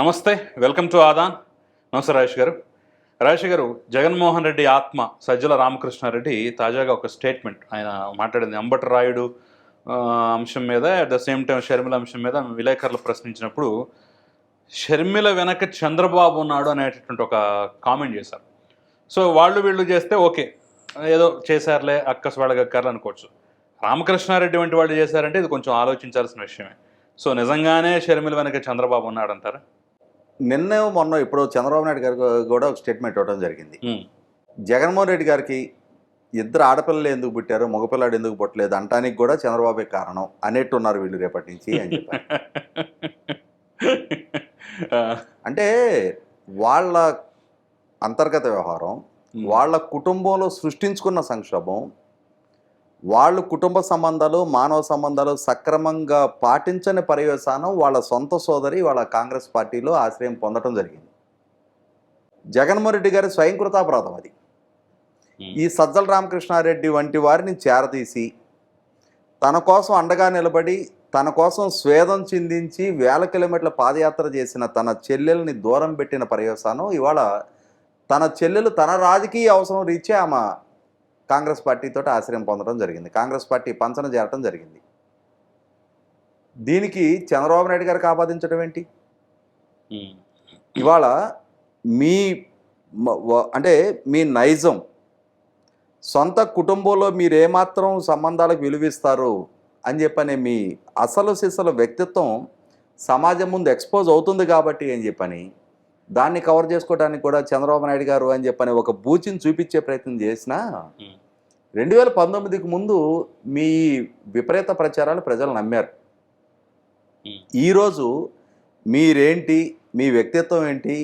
నమస్తే welcome to Aadan. నమస్తే రాజేష్ గారు. రాజేష్ గారు జగన్మోహన్ రెడ్డి ఆత్మ సజ్జల రామకృష్ణారెడ్డి తాజాగా ఒక స్టేట్మెంట్. ఆయన మాట్లాడింది అంబటి రాయుడు అంశం మీద at the same time Sharmila అంశం మీద విలేకరులు ప్రశ్నించినప్పుడు షర్మిల వెనక చంద్రబాబు ఉన్నాడు అనేటటువంటి ఒక కామెంట్ చేశారు. సో వాళ్ళు వీళ్ళు చేస్తే ఓకే. ఏదో చేశారులే అక్కస్ వాళ్ళగక్కారులు అనుకోవచ్చు. రామకృష్ణారెడ్డి వంటి వాళ్ళు చేశారంటే ఇది కొంచెం ఆలోచించాల్సిన విషయమే. సో నిజంగానే షర్మిల వెనక చంద్రబాబు ఉన్నాడంటారా? నిన్న మొన్న ఇప్పుడు చంద్రబాబు నాయుడు గారు కూడా ఒక స్టేట్మెంట్ ఇవ్వడం జరిగింది. జగన్మోహన్ రెడ్డి గారికి ఇద్దరు ఆడపిల్లలు ఎందుకు పుట్టారు మగపిల్లాడు ఎందుకు పుట్టలేదు అంటానికి కూడా చంద్రబాబే కారణం అనేట్టున్నారు వీళ్ళు రేపటి నుంచి అని చెప్పారు. అంటే వాళ్ళ అంతర్గత వ్యవహారం వాళ్ళ కుటుంబంలో సృష్టించుకున్న సంక్షోభం వాళ్ళు కుటుంబ సంబంధాలు మానవ సంబంధాలు సక్రమంగా పాటించని పర్యవసానం వాళ్ళ సొంత సోదరి వాళ్ళ కాంగ్రెస్ పార్టీలో ఆశ్రయం పొందడం జరిగింది. జగన్మోహన్ రెడ్డి గారి స్వయంకృతాపరాధం అది. ఈ సజ్జల రామకృష్ణారెడ్డి వంటి వారిని చేరదీసి తన కోసం అండగా నిలబడి తన కోసం స్వేదం చిందించి వేల కిలోమీటర్ల పాదయాత్ర చేసిన తన చెల్లెల్ని దూరం పెట్టిన పర్యవసానం ఇవాళ తన చెల్లెలు తన రాజకీయ అవసరం రీత్యా ఆమె కాంగ్రెస్ పార్టీతో ఆశ్రయం పొందడం జరిగింది. కాంగ్రెస్ పార్టీ పంచన చేరటం జరిగింది. దీనికి చంద్రబాబు నాయుడు గారికి ఆపాదించడం ఏంటి. ఇవాళ మీ అంటే మీ నైజం. సొంత కుటుంబంలో మీరు ఏమాత్రం సంబంధాలకు విలువిస్తారు అని చెప్పనే మీ అసలు సిసలు వ్యక్తిత్వం సమాజం ముందు ఎక్స్పోజ్ అవుతుంది కాబట్టి అని చెప్పని దాన్ని కవర్ చేసుకోవడానికి కూడా చంద్రబాబు నాయుడు గారు అని చెప్పని ఒక బూచిని చూపించే ప్రయత్నం చేసినా. రెండు వేల పంతొమ్మిదికి ముందు మీ విపరీత ప్రచారాలు ప్రజలు నమ్మారు. ఈరోజు మీరేంటి మీ వ్యక్తిత్వం ఏంటి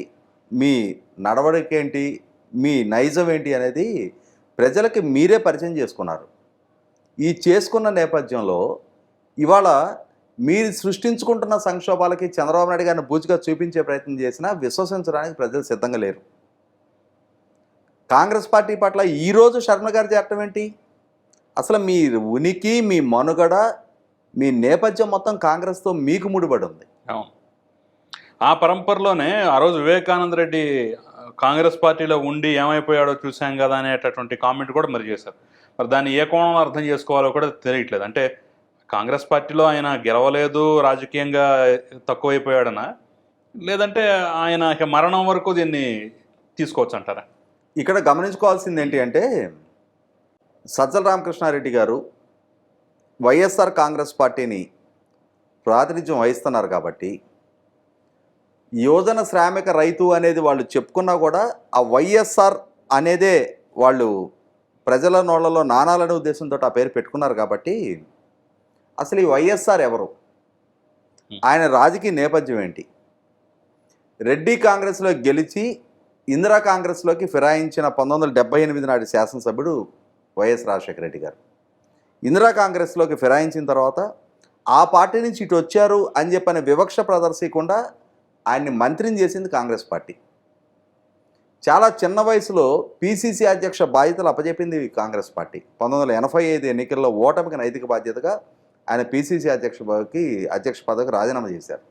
మీ నడవడిక ఏంటి మీ నైజం ఏంటి అనేది ప్రజలకి మీరే పరిచయం చేసుకున్నారు ఈ చేసుకున్న నేపథ్యంలో ఇవాళ మీరు సృష్టించుకుంటున్న సంక్షోభాలకి చంద్రబాబు నాయుడు గారిని బూచిగా చూపించే ప్రయత్నం చేసినా విశ్వసించడానికి ప్రజలు సిద్ధంగా లేరు. కాంగ్రెస్ పార్టీ పట్ల ఈరోజు శర్మ గారు చేరటం ఏంటి? అసలు మీ ఉనికి మీ మనుగడ మీ నేపథ్యం మొత్తం కాంగ్రెస్తో మీకు ముడిపడి ఉంది. ఆ పరంపరలోనే ఆ రోజు వివేకానంద రెడ్డి కాంగ్రెస్ పార్టీలో ఉండి ఏమైపోయాడో చూసాం కదా అనేటటువంటి కామెంట్ కూడా మరి చేశారు. మరి దాన్ని ఏ కోణంలో అర్థం చేసుకోవాలో కూడా తెలియట్లేదు. అంటే కాంగ్రెస్ పార్టీలో ఆయన గెలవలేదు రాజకీయంగా తక్కువైపోయాడనా? లేదంటే ఆయన మరణం వరకు దీన్ని తీసుకోవచ్చు అంటారా? ఇక్కడ గమనించుకోవాల్సింది ఏంటి అంటే సజ్జల రామకృష్ణారెడ్డి గారు వైఎస్ఆర్ కాంగ్రెస్ పార్టీని ప్రాతినిధ్యం వహిస్తున్నారు కాబట్టి యోజన శ్రామిక రైతు అనేది వాళ్ళు చెప్పుకున్నా కూడా ఆ వైఎస్ఆర్ అనేదే వాళ్ళు ప్రజల నోళ్ళలో నానాలనే ఉద్దేశంతో ఆ పేరు పెట్టుకున్నారు కాబట్టి అసలు ఈ వైఎస్ఆర్ ఎవరు? ఆయన రాజకీయ నేపథ్యం ఏంటి? రెడ్డి కాంగ్రెస్లో గెలిచి ఇందిరా కాంగ్రెస్లోకి ఫిరాయించిన పంతొమ్మిది వందల డెబ్బై ఎనిమిది నాటి శాసనసభ్యుడు వైఎస్ రాజశేఖర రెడ్డి గారు. ఇందిరా కాంగ్రెస్లోకి ఫిరాయించిన తర్వాత ఆ పార్టీ నుంచి ఇటు వచ్చారు అని చెప్పని వివక్ష ప్రదర్శించకుండా ఆయన్ని మంత్రిని చేసింది కాంగ్రెస్ పార్టీ. చాలా చిన్న వయసులో పీసీసీ అధ్యక్ష బాధ్యతలు అప్పచెప్పింది కాంగ్రెస్ పార్టీ. పంతొమ్మిది వందల ఎనభై ఐదు ఎన్నికల్లో ఓటమికి నైతిక బాధ్యతగా ఆయన పీసీసీ అధ్యక్ష పదవికి అధ్యక్ష పదవికి రాజీనామా చేశారు.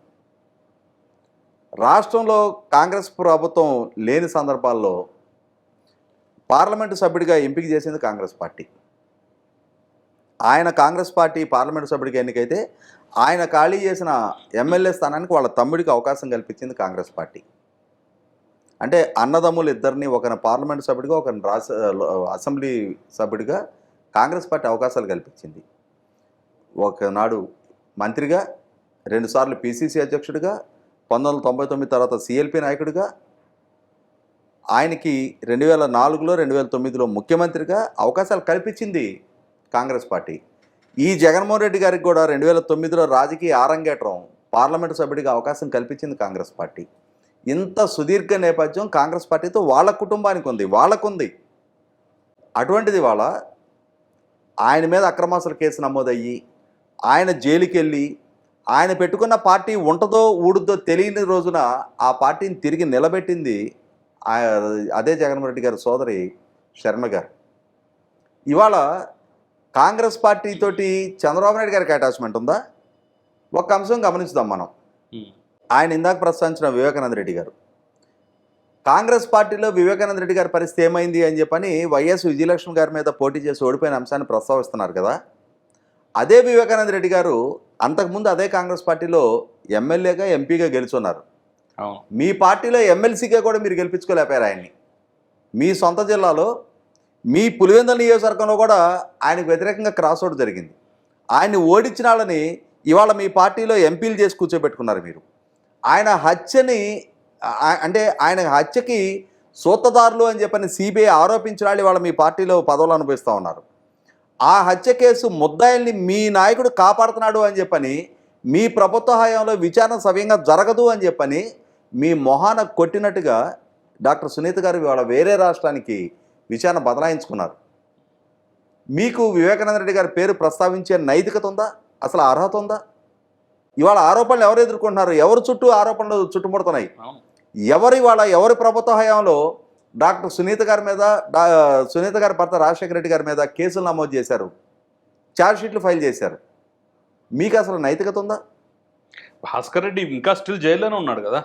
రాష్ట్రంలో కాంగ్రెస్ ప్రభుత్వం లేని సందర్భాల్లో పార్లమెంటు సభ్యుడిగా ఎంపిక చేసింది కాంగ్రెస్ పార్టీ. ఆయన కాంగ్రెస్ పార్టీ పార్లమెంటు సభ్యుడిగా ఎన్నికైతే ఆయన ఖాళీ చేసిన ఎమ్మెల్యే స్థానానికి వాళ్ళ తమ్ముడికి అవకాశం కల్పించింది కాంగ్రెస్ పార్టీ. అంటే అన్నదమ్ములు ఇద్దరిని ఒకరిని పార్లమెంటు సభ్యుడిగా ఒకరిని రాష్ట్ర అసెంబ్లీ సభ్యుడిగా కాంగ్రెస్ పార్టీ అవకాశాలు కల్పించింది. ఒకనాడు మంత్రిగా రెండుసార్లు పిసిసి అధ్యక్షుడిగా పంతొమ్మిది వందల తొంభై తొమ్మిది తర్వాత సిఎల్పి నాయకుడిగా ఆయనకి రెండు వేల నాలుగులో రెండు వేల తొమ్మిదిలో ముఖ్యమంత్రిగా అవకాశాలు కల్పించింది కాంగ్రెస్ పార్టీ. ఈ జగన్మోహన్ రెడ్డి గారికి కూడా రెండు వేల తొమ్మిదిలో రాజకీయ ఆరంగేట్రం పార్లమెంటు సభ్యుడిగా అవకాశం కల్పించింది కాంగ్రెస్ పార్టీ. ఇంత సుదీర్ఘ నేపథ్యం కాంగ్రెస్ పార్టీతో వాళ్ళ కుటుంబానికి ఉంది వాళ్ళకుంది. అటువంటిది వాళ్ళ ఆయన మీద అక్రమాసుల కేసు నమోదయ్యి ఆయన జైలుకి వెళ్ళి ఆయన పెట్టుకున్న పార్టీ ఉంటుందో ఊడుద్దో తెలియని రోజున ఆ పార్టీని తిరిగి నిలబెట్టింది ఆ- అదే జగన్మోహన్ రెడ్డి గారి సోదరి శర్మ గారు. ఇవాళ కాంగ్రెస్ పార్టీ తోటి చంద్రబాబు నాయుడు గారికి అటాచ్మెంట్ ఉందా? ఒక అంశం గమనించుదాం మనం. ఆయన ఇందాక ప్రస్తావించిన వివేకానంద రెడ్డి గారు. కాంగ్రెస్ పార్టీలో వివేకానంద రెడ్డి గారి పరిస్థితి ఏమైంది అని చెప్పని వైఎస్ విజయలక్ష్మి గారి మీద పోటీ చేసి ఓడిపోయిన అంశాన్ని ప్రస్తావిస్తున్నారు కదా. అదే వివేకానంద రెడ్డి గారు అంతకుముందు అదే కాంగ్రెస్ పార్టీలో ఎమ్మెల్యేగా ఎంపీగా గెలుచున్నారు. మీ పార్టీలో ఎమ్మెల్సీగా కూడా మీరు గెలిపించుకోలేపారు ఆయన్ని. మీ సొంత జిల్లాలో మీ పులివెందుల నియోజకవర్గంలో కూడా ఆయనకు వ్యతిరేకంగా క్రాస్ అవుట్ జరిగింది. ఆయన్ని ఓడించిన వాళ్ళని ఇవాళ మీ పార్టీలో ఎంపీలు చేసి కూర్చోబెట్టుకున్నారు మీరు. ఆయన హత్యని అంటే ఆయన హత్యకి సూత్తదారులు అని చెప్పని సిబిఐ ఆరోపించిన వాళ్ళు ఇవాళ మీ పార్టీలో పదవులు అనుభవిస్తూ ఉన్నారు. ఆ హత్య కేసు ముద్దాయిల్ని మీ నాయకుడు కాపాడుతున్నాడు అని చెప్పని మీ ప్రభుత్వ హయాంలో విచారణ సవ్యంగా జరగదు అని చెప్పని మీ మొహాన కొట్టినట్టుగా డాక్టర్ సునీత గారు ఇవాళ వేరే రాష్ట్రానికి విచారణ బదలాయించుకున్నారు. మీకు వివేకానంద రెడ్డి గారి పేరు ప్రస్తావించే నైతికత ఉందా? అసలు అర్హత ఉందా? ఇవాళ ఆరోపణలు ఎవరు ఎదుర్కొంటున్నారు? ఎవరు చుట్టూ ఆరోపణలు చుట్టుముడుతున్నాయి? ఎవరి వాళ్ళ ఎవరి ప్రభుత్వ హయాంలో డాక్టర్ సునీత గారి మీద డా సునీత గారి భర్త రాజశేఖర రెడ్డి గారి మీద కేసులు నమోదు చేశారు. ఛార్జ్షీట్లు ఫైల్ చేశారు. మీకు అసలు నైతికత ఉందా? భాస్కర్ రెడ్డి ఇంకా స్టిల్ జైల్లోనే ఉన్నాడు కదా?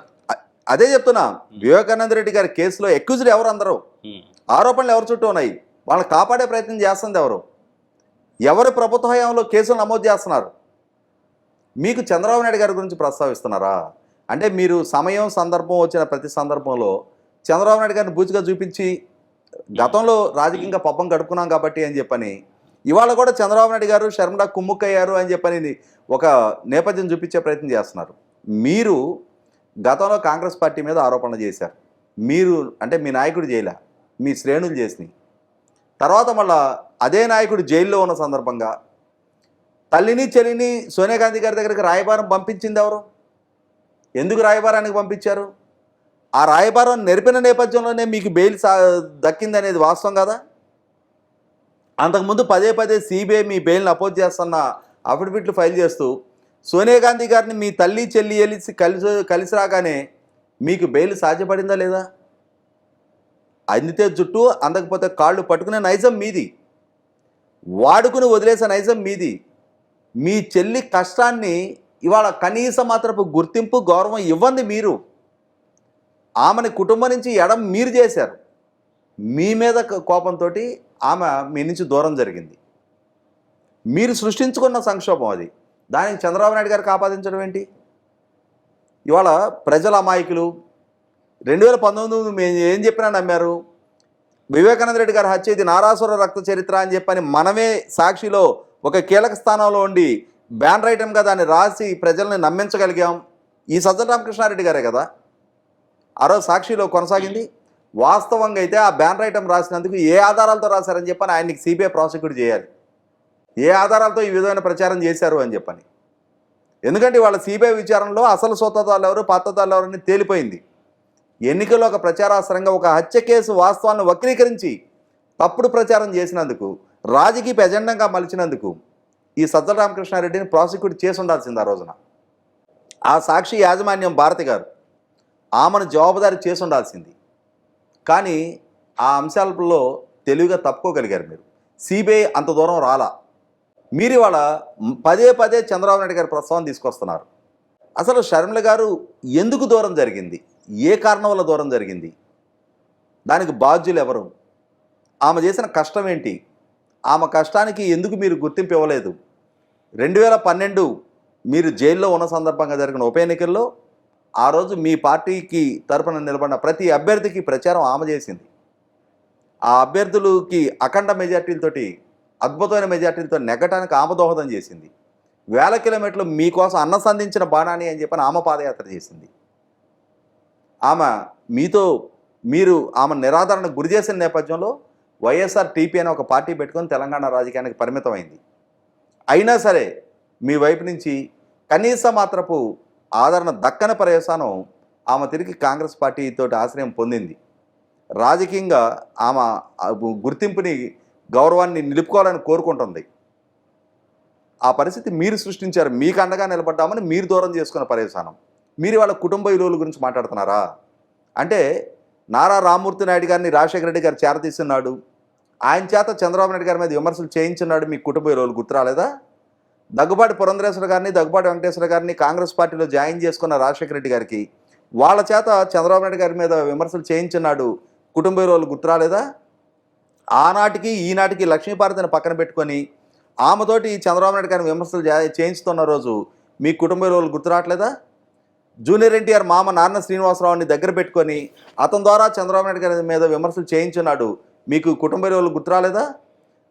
అదే చెప్తున్నా. వివేకానంద రెడ్డి గారి కేసులో ఎక్యూజ్డ్ ఎవరు అందరూ. ఆరోపణలు ఎవరి చుట్టూ ఉన్నాయి? వాళ్ళని కాపాడే ప్రయత్నం చేస్తుంది ఎవరు? ఎవరి ప్రభుత్వ హయాంలో కేసులు నమోదు చేస్తున్నారు? మీకు చంద్రబాబు నాయుడు గారి గురించి ప్రస్తావిస్తున్నారా? అంటే మీరు సమయం సందర్భం వచ్చిన ప్రతి సందర్భంలో చంద్రబాబు నాయుడు గారిని బూచిగా చూపించి గతంలో రాజకీయంగా పప్పం గడుపుకున్నాం కాబట్టి అని చెప్పని ఇవాళ కూడా చంద్రబాబు నాయుడు గారు శర్మల కుమ్ముక్కయ్యారు అని చెప్పని ఒక నేపథ్యం చూపించే ప్రయత్నం చేస్తున్నారు. మీరు గతంలో కాంగ్రెస్ పార్టీ మీద ఆరోపణలు చేశారు. మీరు అంటే మీ నాయకుడు జైలా మీ శ్రేణులు చేసినాయి తర్వాత మళ్ళా అదే నాయకుడు జైల్లో ఉన్న సందర్భంగా తల్లిని చెల్లిని సోనియా గాంధీ గారి దగ్గరికి రాయబారం పంపించింది ఎవరు? ఎందుకు రాయబారానికి పంపించారు? ఆ రాయబారం నెరిపిన నేపథ్యంలోనే మీకు బెయిల్ సా దక్కింది అనేది వాస్తవం కదా? అంతకుముందు పదే పదే సిబిఐ మీ బెయిల్ని అపోజ్ చేస్తున్న అఫిడవిట్లు ఫైల్ చేస్తూ సోనియా గాంధీ గారిని మీ తల్లి చెల్లి కలిసి కలిసి కలిసి రాగానే మీకు బెయిల్ సాధ్యపడిందా లేదా? అందితే జుట్టు అందకపోతే కాళ్ళు పట్టుకునే నైజం మీది. వాడుకుని వదిలేసే నైజం మీది. మీ చెల్లి కష్టాన్ని ఇవాళ కనీస మాత్రపు గుర్తింపు గౌరవం ఇవ్వండి మీరు. ఆమెని కుటుంబం నుంచి ఎడం మీరు చేశారు. మీ మీద కోపంతో ఆమె మీ నుంచి దూరం జరిగింది. మీరు సృష్టించుకున్న సంక్షోభం అది. దానికి చంద్రబాబు నాయుడు గారికి ఆపాదించడం ఏంటి? ఇవాళ ప్రజల అమాయకులు రెండు వేల పంతొమ్మిది మేము ఏం చెప్పినా నమ్మారు? వివేకానంద రెడ్డి గారు హత్య ఇది నారాసుర రక్త చరిత్ర అని చెప్పని మనమే సాక్షిలో ఒక కీలక స్థానంలో ఉండి బ్యాన్ ఐటమ్గా దాన్ని రాసి ప్రజల్ని నమ్మించగలిగాం. ఈ సజ్జల రామకృష్ణారెడ్డి గారే కదా? ఆ రోజు సాక్షిలో కొనసాగింది. వాస్తవంగా అయితే ఆ బ్యానర్ ఐటమ్ రాసినందుకు ఏ ఆధారాలతో రాశారని చెప్పని ఆయనకి సిబిఐ ప్రాసిక్యూట్ చేయాలి. ఏ ఆధారాలతో ఈ విధమైన ప్రచారం చేశారు అని చెప్పని. ఎందుకంటే వాళ్ళ సిబిఐ విచారణలో అసలు సొత్తదారులు ఎవరు పాత్రదారులు ఎవరని తేలిపోయింది. ఎన్నికల్లో ఒక ప్రచారాస్త్రంగా ఒక హత్య కేసు వాస్తవాలను వక్రీకరించి తప్పుడు ప్రచారం చేసినందుకు రాజకీయ ఎజెండంగా మలిచినందుకు ఈ సజ్జల రామకృష్ణారెడ్డిని ప్రాసిక్యూట్ చేసి ఉండాల్సింది ఆ రోజున. ఆ సాక్షి యాజమాన్యం భారతి గారు ఆమెను జవాబుదారీ చేసి ఉండాల్సింది. కానీ ఆ అంశాలలో తెలివిగా తప్పుకోగలిగారు మీరు. సిబిఐ అంత దూరం రాలా. మీరు ఇవాళ పదే పదే చంద్రబాబు నాయుడు గారి ప్రస్తావన తీసుకొస్తున్నారు. అసలు షర్మిల గారు ఎందుకు దూరం జరిగింది? ఏ కారణం వల్ల దూరం జరిగింది? దానికి బాధ్యులు ఎవరు? ఆమె చేసిన కష్టం ఏంటి? ఆమె కష్టానికి ఎందుకు మీరు గుర్తింపు ఇవ్వలేదు? రెండు వేల పన్నెండు మీరు జైల్లో ఉన్న సందర్భంగా జరిగిన ఉప ఎన్నికల్లో ఆ రోజు మీ పార్టీకి తరపున నిలబడిన ప్రతి అభ్యర్థికి ప్రచారం ఆమె చేసింది. ఆ అభ్యర్థులకి అఖండ మెజార్టీలతోటి అద్భుతమైన మెజార్టీలతో నెగ్గటానికి ఆమె దోహదం చేసింది. వేల కిలోమీటర్లు మీకోసం అన్న సంధించిన బాణాని అని చెప్పని ఆమె పాదయాత్ర చేసింది. ఆమె మీతో మీరు ఆమె నిరాదరణకు గురి చేసిన నేపథ్యంలో వైఎస్ఆర్ టీపీ అనే ఒక పార్టీ పెట్టుకొని తెలంగాణ రాజకీయానికి పరిమితమైంది. అయినా సరే మీ వైపు నుంచి కనీస మాత్రపు ఆదరణ దక్కన పర్యవసానం ఆమె తిరిగి కాంగ్రెస్ పార్టీతో ఆశ్రయం పొందింది. రాజకీయంగా ఆమె గుర్తింపుని గౌరవాన్ని నిలుపుకోవాలని కోరుకుంటుంది. ఆ పరిస్థితి మీరు సృష్టించారు. మీకు అండగా నిలబడ్డామని మీరు దూరం చేసుకున్న పర్యవసానం. మీరు వాళ్ళ కుటుంబ విలువల గురించి మాట్లాడుతున్నారా? అంటే నారా రామూర్తి నాయుడు గారిని రాజశేఖర రెడ్డి గారు చేరతీస్తున్నాడు ఆయన చేత చంద్రబాబు నాయుడు గారి మీద విమర్శలు చేయించున్నాడు. మీ కుటుంబ విలువలు గుర్తురాలేదా? దగ్గుబాటి పురంధరేశ్వర గారిని దగ్గుబాటి వెంకటేశ్వర గారిని కాంగ్రెస్ పార్టీలో జాయిన్ చేసుకున్న రాజశేఖర రెడ్డి గారికి వాళ్ళ చేత చంద్రబాబు నాయుడు గారి మీద విమర్శలు చేయించున్నాడు కుటుంబ విలువలు గుర్తురాలేదా ఆనాటికి ఈనాటికి లక్ష్మీపార్వతిని పక్కన పెట్టుకొని ఆమెతోటి చంద్రబాబు నాయుడు గారిని విమర్శలు జా- చేయించుతున్న రోజు మీ కుటుంబ విలువలు గుర్తురావట్లేదా జూనియర్ ఎన్టీఆర్ మామ నాన్న శ్రీనివాసరావుని దగ్గర పెట్టుకొని అతని ద్వారా చంద్రబాబు నాయుడు గారి మీద విమర్శలు చేయించున్నాడు మీకు కుటుంబ విలువలు గుర్తురాలేదా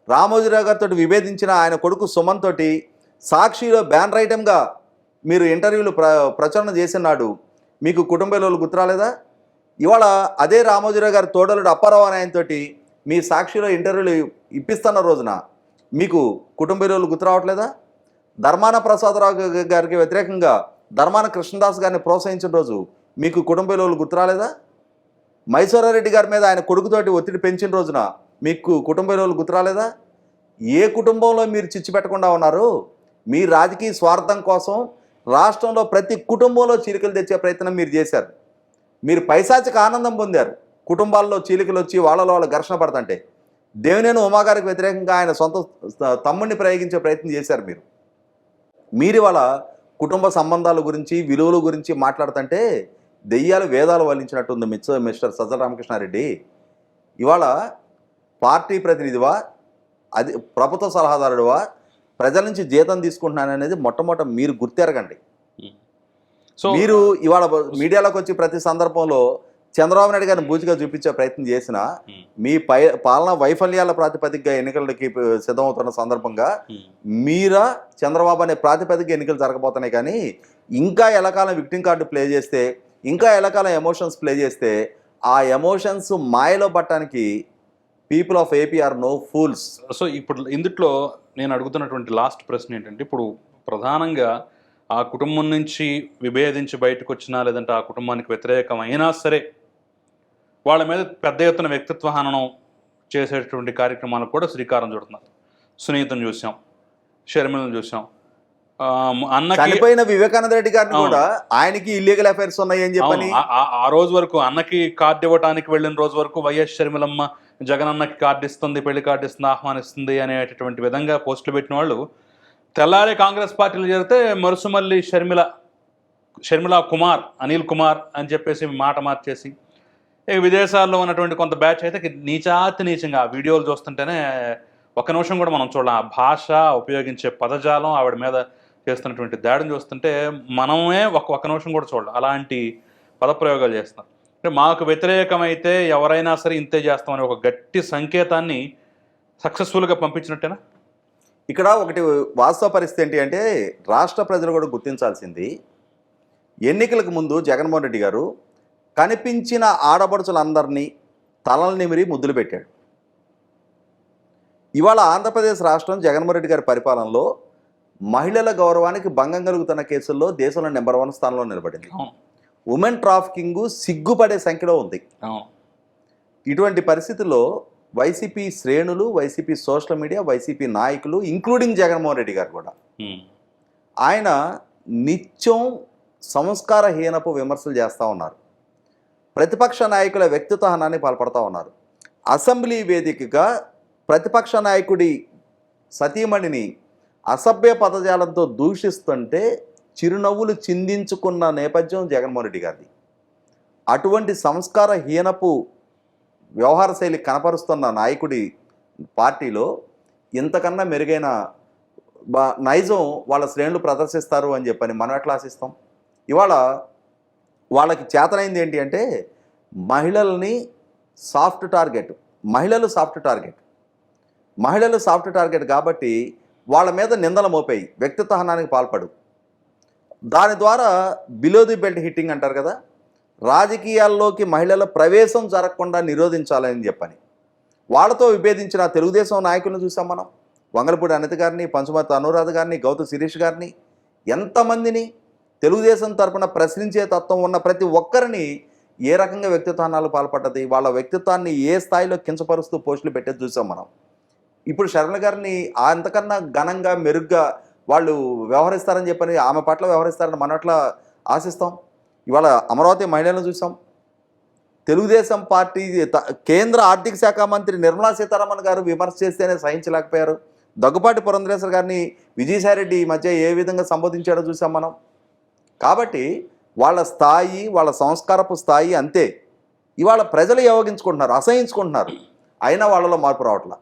రామోజీరావు గారితో విభేదించిన ఆయన కొడుకు సుమన్ తోటి సాక్షిలో బ్యానర్ ఐటెంగా మీరు ఇంటర్వ్యూలు ప్ర ప్రచురణ చేసినాడు మీకు కుటుంబ విలువలు గుర్తురాలేదా ఇవాళ అదే రామోజీరావు గారి తోడలుడు అప్పారావు అని ఆయనతోటి మీ సాక్షిలో ఇంటర్వ్యూలు ఇప్పిస్తున్న రోజున మీకు కుటుంబ గుర్తు గుర్తురావట్లేదా ధర్మాన ప్రసాదరావు గారికి వ్యతిరేకంగా ధర్మాన కృష్ణదాస్ గారిని ప్రోత్సహించిన రోజు మీకు కుటుంబ విలువలు గుర్తురాలేదా మైసూరారెడ్డి గారి మీద ఆయన కొడుకుతోటి ఒత్తిడి పెంచిన రోజున మీకు కుటుంబ గుర్తు గుర్తురాలేదా ఏ కుటుంబంలో మీరు చిచ్చు పెట్టకుండా ఉన్నారు? మీ రాజకీయ స్వార్థం కోసం రాష్ట్రంలో ప్రతి కుటుంబంలో చీలికలు తెచ్చే ప్రయత్నం మీరు చేశారు. మీరు పైశాచిక ఆనందం పొందారు. కుటుంబాల్లో చీలికలు వచ్చి వాళ్ళలో వాళ్ళు ఘర్షణ పడుతుంటే. దేవినేని ఉమాగారికి వ్యతిరేకంగా ఆయన సొంత తమ్ముడిని ప్రయోగించే ప్రయత్నం చేశారు మీరు. మీరు ఇవాళ కుటుంబ సంబంధాల గురించి విలువల గురించి మాట్లాడుతుంటే దెయ్యాలు వేదాలు వల్లించినట్టుంది మిస్టర్ మిస్టర్ సజ్జల రామకృష్ణారెడ్డి. ఇవాళ పార్టీ ప్రతినిధివా అది ప్రభుత్వ సలహాదారుడివా ప్రజల నుంచి జీతం తీసుకుంటున్నాననేది మొట్టమొదట మీరు గుర్తెరగండి. సో మీరు ఇవాళ మీడియాలోకి వచ్చి ప్రతి సందర్భంలో చంద్రబాబు నాయుడు గారిని బూచిగా చూపించే ప్రయత్నం చేసిన ఉమ్, మీ పై పాలనా వైఫల్యాల ప్రాతిపదికగా ఎన్నికలకి సిద్ధమవుతున్న సందర్భంగా ఉమ్, మీరా చంద్రబాబు అనే ప్రాతిపదిక ఎన్నికలు జరగబోతున్నాయి కానీ ఇంకా ఎలకాలం విక్టింగ్ కార్డు ప్లే చేస్తే ఇంకా ఎలకాలం ఎమోషన్స్ ప్లే చేస్తే ఆ ఎమోషన్స్ మాయలో పట్టడానికి people of AP are no fools. So ఇప్పుడు ఇందుట్లో నేను అడుగుతున్నటువంటి లాస్ట్ ప్రశ్న ఏంటంటే ఇప్పుడు ప్రధానంగా ఆ కుటుంబం నుంచి విభేదించి బయటకు వచ్చినా లేదంటే ఆ కుటుంబానికి వ్యతిరేకం అయినా సరే వాళ్ళ మీద పెద్ద ఎత్తున వ్యక్తిత్వ హననం చేసేటువంటి కార్యక్రమాలకు కూడా శ్రీకారం చుడుతున్నారు. సునీతను చూసాం షర్మిలను చూసాం ఆ, అన్నకి చనిపోయిన వివేకానంద రెడ్డి గారిని. కూడా ఆయనకి ఇల్లీగల్ అఫైర్స్ ఉన్నాయి అని చెప్పని ఆ- రోజు వరకు అన్నకి కార్డు ఇవ్వడానికి వెళ్ళిన రోజు వరకు వైఎస్ షర్మిలమ్మ జగన్ అన్నకి కార్డు ఇస్తుంది పెళ్ళి కార్డు ఇస్తుంది ఆహ్వానిస్తుంది అనేటటువంటి విధంగా పోస్టులు పెట్టిన వాళ్ళు. తెల్లారి కాంగ్రెస్ పార్టీలు చేరితే మరుసుమల్లి షర్మిల షర్మిల కుమార్ అనిల్ కుమార్ అని చెప్పేసి మాట మార్చేసి ఇక విదేశాల్లో ఉన్నటువంటి కొంత బ్యాచ్ అయితే నీచాతి నీచంగా ఆ వీడియోలు చూస్తుంటేనే ఒక నిమిషం కూడా మనం చూడాలి. ఆ భాష ఉపయోగించే పదజాలం ఆవిడ మీద చేస్తున్నటువంటి దాడిని చూస్తుంటే మనమే ఒక ఒక నిమిషం కూడా చూడాలి. అలాంటి పదప్రయోగాలు చేస్తున్నారు. అంటే మాకు వ్యతిరేకమైతే ఎవరైనా సరే ఇంతే చేస్తామని ఒక గట్టి సంకేతాన్ని సక్సెస్ఫుల్గా పంపించినట్టేనా? ఇక్కడ ఒకటి వాస్తవ పరిస్థితి ఏంటి అంటే రాష్ట్ర ప్రజలు కూడా గుర్తించాల్సింది ఎన్నికలకు ముందు జగన్మోహన్ రెడ్డి గారు కనిపించిన ఆడపడుచులందరినీ తలలు నిమిరి ముద్దులు పెట్టాడు. ఇవాళ ఆంధ్రప్రదేశ్ రాష్ట్రం జగన్మోహన్ రెడ్డి గారి పరిపాలనలో మహిళల గౌరవానికి భంగం కలుగుతున్న కేసుల్లో దేశంలో నెంబర్ వన్ స్థానంలో నిలబడింది. ఉమెన్ ట్రాఫికింగ్ సిగ్గుపడే సంఖ్యలో ఉంది. ఇటువంటి పరిస్థితుల్లో వైసీపీ శ్రేణులు వైసీపీ సోషల్ మీడియా వైసీపీ నాయకులు ఇంక్లూడింగ్ జగన్మోహన్ రెడ్డి గారు కూడా. ఆయన నిత్యం సంస్కారహీనపు విమర్శలు చేస్తూ ఉన్నారు. ప్రతిపక్ష నాయకుల వ్యక్తిత్వ హనాన్ని పాల్పడుతూ ఉన్నారు. అసెంబ్లీ వేదికగా ప్రతిపక్ష నాయకుడి సతీమణిని అసభ్య పదజాలంతో దూషిస్తుంటే చిరునవ్వులు చిందించుకున్న నేపథ్యం జగన్మోహన్ రెడ్డి గారిది. అటువంటి సంస్కారహీనపు వ్యవహార శైలి కనపరుస్తున్న నాయకుడి పార్టీలో ఇంతకన్నా మెరుగైన నైజం వాళ్ళ శ్రేణులు ప్రదర్శిస్తారు అని చెప్పని మనం ఎట్లా ఆశిస్తాం? ఇవాళ వాళ్ళకి చేతనైంది ఏంటి అంటే మహిళల్ని సాఫ్ట్ టార్గెట్ మహిళలు సాఫ్ట్ టార్గెట్. మహిళలు సాఫ్ట్ టార్గెట్ కాబట్టి వాళ్ళ మీద నిందలు మోపాయి. వ్యక్తిత్వహనానికి పాల్పడు. దాని ద్వారా బిలో ది బెల్ట్ హిట్టింగ్ అంటారు కదా? రాజకీయాల్లోకి మహిళల ప్రవేశం జరగకుండా నిరోధించాలని చెప్పని. వాళ్ళతో విభేదించిన తెలుగుదేశం నాయకులను చూసాం మనం. వంగలపూడి అనిత గారిని పంచుమతి అనురాధ గారిని గౌత శిరీష్ గారిని ఎంతమందిని తెలుగుదేశం తరపున ప్రశ్నించే తత్వం ఉన్న ప్రతి ఒక్కరిని ఏ రకంగా వ్యక్తిత్వానాలు పాల్పడ్డది? వాళ్ళ వ్యక్తిత్వాన్ని ఏ స్థాయిలో కించపరుస్తూ పోస్టులు పెట్టేది చూసాం మనం. ఇప్పుడు శరణ్ గారిని అంతకన్నా ఘనంగా మెరుగ్గా వాళ్ళు వ్యవహరిస్తారని చెప్పని ఆమె పట్ల వ్యవహరిస్తారని మన అట్లా ఆశిస్తాం. ఇవాళ అమరావతి మహిళలను చూసాం. తెలుగుదేశం పార్టీ త- కేంద్ర ఆర్థిక శాఖ మంత్రి నిర్మలా సీతారామన్ గారు విమర్శ చేస్తేనే సహించలేకపోయారు. దగ్గుపాటి పురంధరేశ్వర గారిని విజయసాయిరెడ్డి ఈ మధ్య ఏ విధంగా సంబోధించాడో చూసాం మనం. కాబట్టి వాళ్ళ స్థాయి వాళ్ళ సంస్కారపు స్థాయి అంతే. ఇవాళ ప్రజలు యోగించుకుంటున్నారు అసహించుకుంటున్నారు. అయినా వాళ్ళలో మార్పు రావట్లా.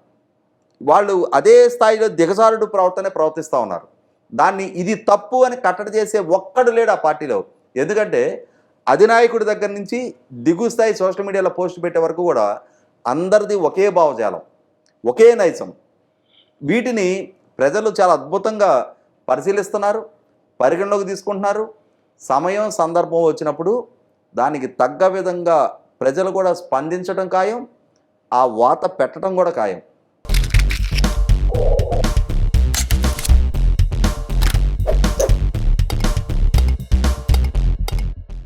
వాళ్ళు అదే స్థాయిలో దిగజారుడు ప్రవర్తనే ప్రవర్తిస్తూ ఉన్నారు. దాన్ని ఇది తప్పు అని కట్టడి చేసే ఒక్కడు లేడు ఆ పార్టీలో. ఎందుకంటే అధినాయకుడి దగ్గర నుంచి దిగు స్థాయి సోషల్ మీడియాలో పోస్ట్ పెట్టే వరకు కూడా అందరిది ఒకే భావజాలం ఒకే నైజం. వీటిని ప్రజలు చాలా అద్భుతంగా పరిశీలిస్తున్నారు పరిగణలోకి తీసుకుంటున్నారు. సమయం సందర్భం వచ్చినప్పుడు దానికి తగ్గ విధంగా ప్రజలు కూడా స్పందించడం ఖాయం ఆ వాత పెట్టడం కూడా ఖాయం.